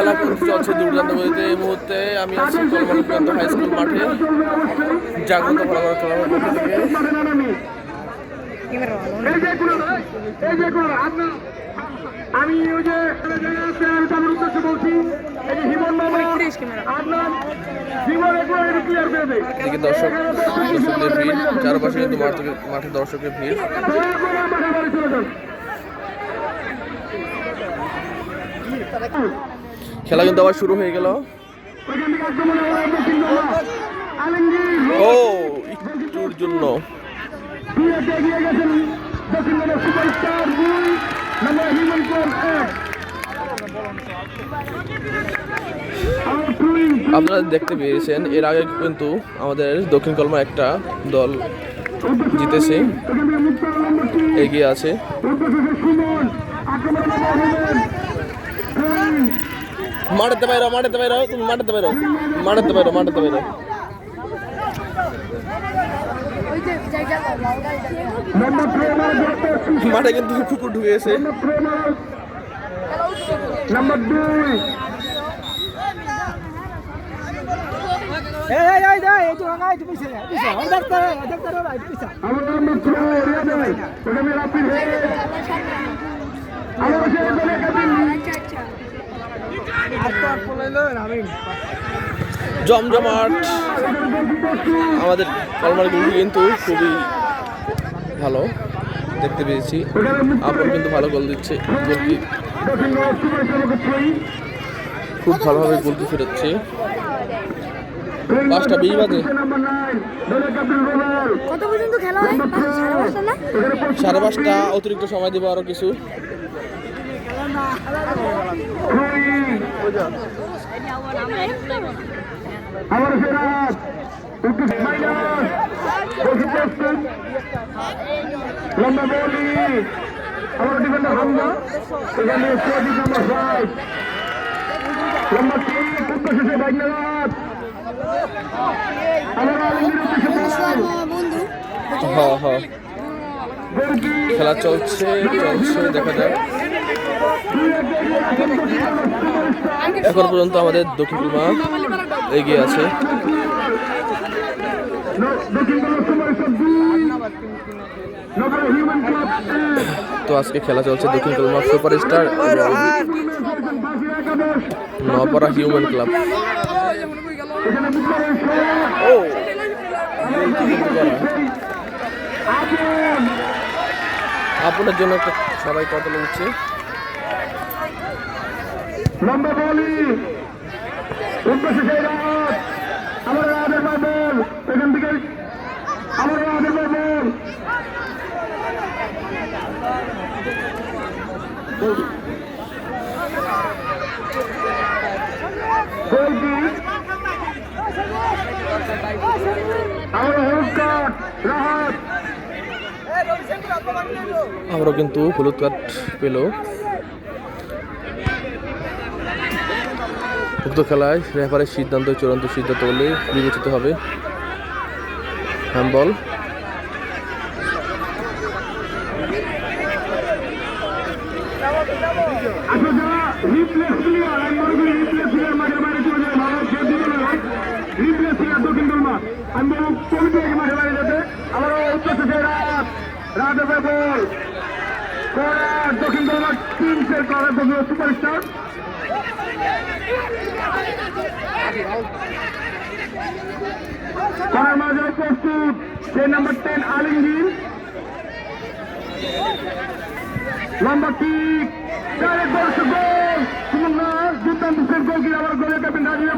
খেলা চলছে দুর্দান্ত গতিতে। এই মুহূর্তে আমি আছি কলমানকান্ত হাই স্কুল মাঠে। জাগ্রত ফলাফল ক্লাবের পক্ষ থেকে। এই যে কোনো এই যে কোনো আপনার আমি ওই যে জায়গা আছে আমি উদ্দেশ্যে বলছি এদিকে দর্শক দর্শকদের ভিড় চারপাশে কিন্তু মাঠে মাঠে দর্শকের ভিড়। খেলা কিন্তু আবার শুরু হয়ে গেল। ও একটুর জন্য। আপনারা দেখতে পেয়েছেন, এর আগে কিন্তু আমাদের দক্ষিণ কলমা একটা দল জিতেছে। এগিয়ে আছে উদ্দেশ্যে সুমন আক্রমণ নম্বর হিমন টুইন মাঠাতে পারো মাঠাতে পারো তুমি মাঠাতে পারো মাঠাতে পারো মাঠাতে প্রেমার মাঠে কিন্তু কুকুর ঢুকে গেছে নম্বর দুই এই জমজমাট। আমাদের কলমার গুলি কিন্তু খুবই ভালো দেখতে পেয়েছি। আপন কিন্তু ভালো গোল দিচ্ছে গোলকি দক্ষিণ গোল সুপার সেবক ছয় খুব ভালোভাবে গোলকি ফেরোচ্ছে। পাঁচটা বিশ বাজে। হয়? সাড়ে পাঁচটা অতিরিক্ত সময় দেবো আরও কিছু। আমার ফেরাত উদ্দেশ্য লম্বা বলি। আমার ডিফেন্ডার হামদা এখানে সোয়াদি নাম্বার ফাইভ লম্বা তিন উদ্দেশ্য সে বাইনারাত আমার আলমগীর উদ্দেশ্য বল। বন্ধু হ হ গোলকি খেলা চলছে চলছে দেখা যাক। এখন পর্যন্ত আমাদের দক্ষিণ কলমা এগিয়ে আছে। তো আজকে খেলা চলছে দক্ষিণ কলমা সুপার স্টার নপাড়া হিউম্যান ক্লাব। আপনার জন্য একটা সবাই কত উঠছে লম্বা বলি। উদ্দেশ্যে আমার রাতের বল এখান থেকে আমার রাতের বল গোলকি আমার হেলথ কার্ড রাহাত। আমরাও কিন্তু হলুদ কার্ড পেল। উক্ত খেলায় রেফারের সিদ্ধান্ত চূড়ান্ত সিদ্ধান্ত বলে বিবেচিত হবে হ্যান্ডবল। আমার হবে বল করার দক্ষিণ দলমা তিন সেল করার দক্ষিণ সুপারস্টার করার মাঝে প্রস্তুত, সেই নাম্বার টেন আলিমগীর লম্বা কিক ডাইরেক্ট দর্শক গোল সুমন দুর্দান্ত সেভ গোল কি আবার গোলের ক্যাপ্টেন রাজিয়া